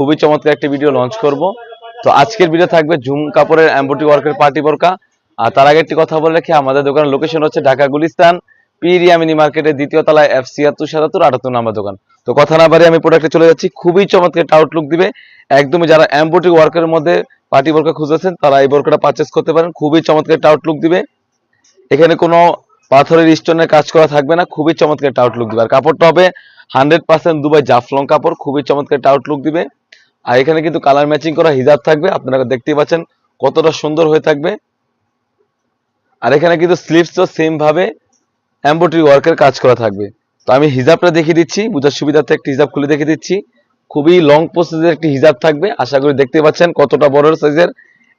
খুবই চমৎকার একটি ভিডিও লঞ্চ করব। তো আজকের ভিডিও থাকবে ঝুম কাপড়ের এম্বোটি ওয়ার্কের পার্টি বোরকা আর তার আগে একটি কথা বলে রাখি, আমাদের দোকানের লোকেশন হচ্ছে ঢাকা গুলিস্তান পিরিয়া মিনি মার্কেটের দ্বিতীয় তলায় এফ ছিয়াত্তর, সাতাত্তর, আটাত্তর নাম্বার দোকান। তো কথা না বাড়ি আমি প্রোডাক্টে চলে যাচ্ছি। খুবই চমৎকার একটা আউটলুক দিবে। একদমই যারা এম্বোটি ওয়ার্কের মধ্যে পার্টি বোরকা খুঁজেছেন, তারা এই বোরকাটা পারচেস করতে পারেন। খুবই চমৎকার একটা আউটলুক দিবে। এখানে কোনো পাথরের স্টোনের কাজ করা থাকবে না। খুবই চমৎকার একটা আউটলুক দিবে। আর কাপড়টা হবে হান্ড্রেড পার্সেন্ট দুবাই জাফলং কাপড়। খুবই চমৎকার একটা আউটলুক দিবে। আর এখানে কিন্তু কালার ম্যাচিং করা হিজাব থাকবে, আপনারা দেখতেই পাচ্ছেন কতটা সুন্দর হয়ে থাকবে। আর এখানে কিন্তু স্লিভসও সেম ভাবে এম্ব্রয়ডারি ওয়ার্কের কাজ করা থাকবে। তো আমি হিজাবটা দেখিয়ে দিচ্ছি, বুঝার সুবিধার্থে একটি হিজাব খুলে দেখিয়ে দিচ্ছি। খুবই লং প্রসেসের একটি হিজাব থাকবে, আশা করি দেখতে পাচ্ছেন কতটা বড় সাইজের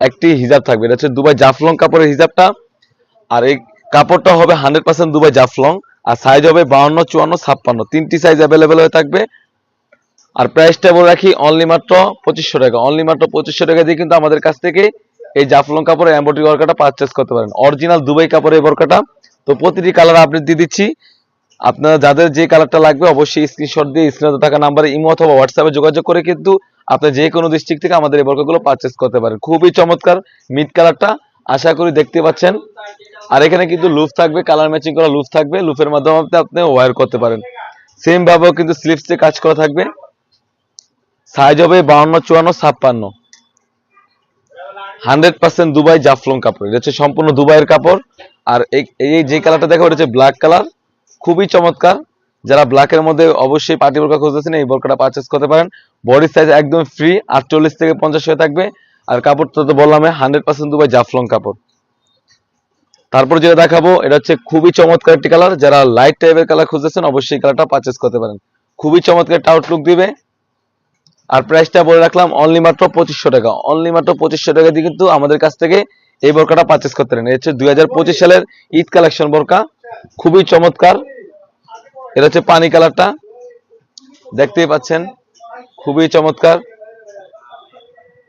একটি হিজাব থাকবে। এটা হচ্ছে দুবাই জাফলং কাপড়ের হিজাবটা, আর এই কাপড়টা হবে হান্ড্রেড পার্সেন্ট দুবাই জাফলং, আর সাইজ হবে বাউন্ন, চুয়ান্ন, ছাপ্পান্ন। তিনটি সাইজ অ্যাভেলেবেল হয়ে থাকবে। আর প্রাইসটা বলে রাখি অনলি মাত্র পঁচিশশো টাকা। অনলি মাত্র পঁচিশশো টাকা দিয়ে কিন্তু আমাদের কাছ থেকে এই জাফলং কাপড়ের এম্ব্রয়ডারি ওয়ার্কাটা পারচেস করতে পারেন। অরিজিনাল দুবাই কাপড়ের বোরকাটা তো প্রতিটি কালার আপডেট দিয়ে দিচ্ছি। আপনারা যাদের যে কালারটা লাগবে অবশ্যই স্ক্রিনশট দিয়ে স্ক্রিনে থাকা নাম্বারে ইমো অথবা হোয়াটসঅ্যাপে যোগাযোগ করে কিন্তু আপনি যে কোনো ডিস্ট্রিক্ট থেকে আমাদের এই বোরকাগুলো পারচেস করতে পারেন। খুবই চমৎকার মিড কালারটা আশা করি দেখতে পাচ্ছেন। আর এখানে কিন্তু লুফ থাকবে কালার ম্যাচিং করা লুফ থাকবে। লুফের মাধ্যমে আপনি আপনি ওয়্যার করতে পারেন। সেম ভাবেও কিন্তু স্লিপসে কাজ করা থাকবে। সাইজ হবে বাউন্ন, চুয়ান্ন, ছাপ্পান্ন। হান্ড্রেড পার্সেন্ট দুবাই জাফলং কাপড়। এটা হচ্ছে সম্পূর্ণ দুবাইয়ের কাপড়। আর এই যে কালারটা দেখো, এটা হচ্ছে ব্ল্যাক কালার। খুবই চমৎকার। যারা ব্ল্যাকের মধ্যে অবশ্যই পার্টি বোরকা খুঁজতেছেন, এই বোরকাটা পারচেস করতে পারেন। বডি সাইজ একদম ফ্রি আটচল্লিশ থেকে পঞ্চাশ হয়ে থাকবে। আর কাপড়টা তো বললাম হান্ড্রেড পার্সেন্ট দুবাই জাফলং কাপড়। তারপর যেটা দেখাবো, এটা হচ্ছে খুবই চমৎকার একটি কালার। যারা লাইট টাইপের কালার খুঁজতেছেন, অবশ্যই কালারটা পারচেস করতে পারেন। খুবই চমৎকার একটা আউটলুক দিবে। আর প্রাইসটা বলে রাখলাম অনলি মাত্র পঁচিশশো টাকা। অনলি মাত্র পঁচিশশো টাকা দিয়ে কিন্তু আমাদের কাছ থেকে এই বোরকাটা পারচেস করতে পারেন হচ্ছে দুই হাজার পঁচিশ সালের ঈদ কালেকশন বোরকা। খুবই চমৎকার। এটা হচ্ছে পানি কালারটা। দেখতেই পাচ্ছেন, খুবই চমৎকার।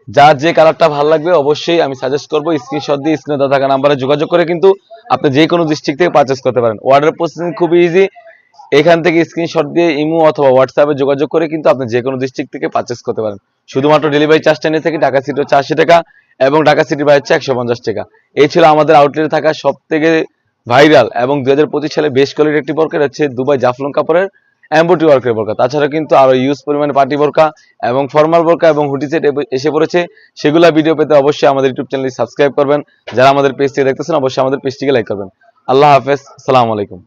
যার যে কালারটা ভালো লাগবে অবশ্যই আমি সাজেস্ট করব স্ক্রিনশট দিয়ে স্ক্রিনে থাকা নাম্বারে যোগাযোগ করে কিন্তু আপনি যে কোনো ডিস্ট্রিক্ট থেকে পারচেস করতে পারেন। অর্ডার প্রসেসিং খুবই ইজি এখান থেকে স্ক্রিনশট দিয়ে ইমো অথবা হোয়াটসঅ্যাপে যোগাযোগ করে কিন্তু আপনি যে কোনো ডিস্ট্রিক্ট থেকে পারচেস করতে পারেন। শুধুমাত্র ডেলিভারি চার্জটা নিয়ে থেকে ঢাকা সিটি হচ্ছে আশি টাকা এবং ঢাকা সিটির বাইরে হচ্ছে একশো পঞ্চাশ টাকা। এই ছিল আমাদের আউটলেটে থাকা সব থেকে ভাইরাল এবং দু হাজার পঁচিশ সালে বেশ কোয়ালিটির একটি বোরকা হচ্ছে দুবাই জাফলং কাপড়ের এম্বোটি ওয়ার্কের বোরকা তাছাড়া কিন্তু আরও ইউজ পরিমাণে পার্টি বোরকা এবং ফর্মাল বোরকা এবং হুডি সেট এসে পড়েছে। সেগুলো ভিডিও পেতে অবশ্যই আমাদের ইউটিউব চ্যানেলটি সাবস্ক্রাইব করবেন। যারা আমাদের পেজটি দেখতেছেন, অবশ্যই আমাদের পেজটিকে লাইক করবেন। আল্লাহ হাফেজ সালাম আলাইকুম।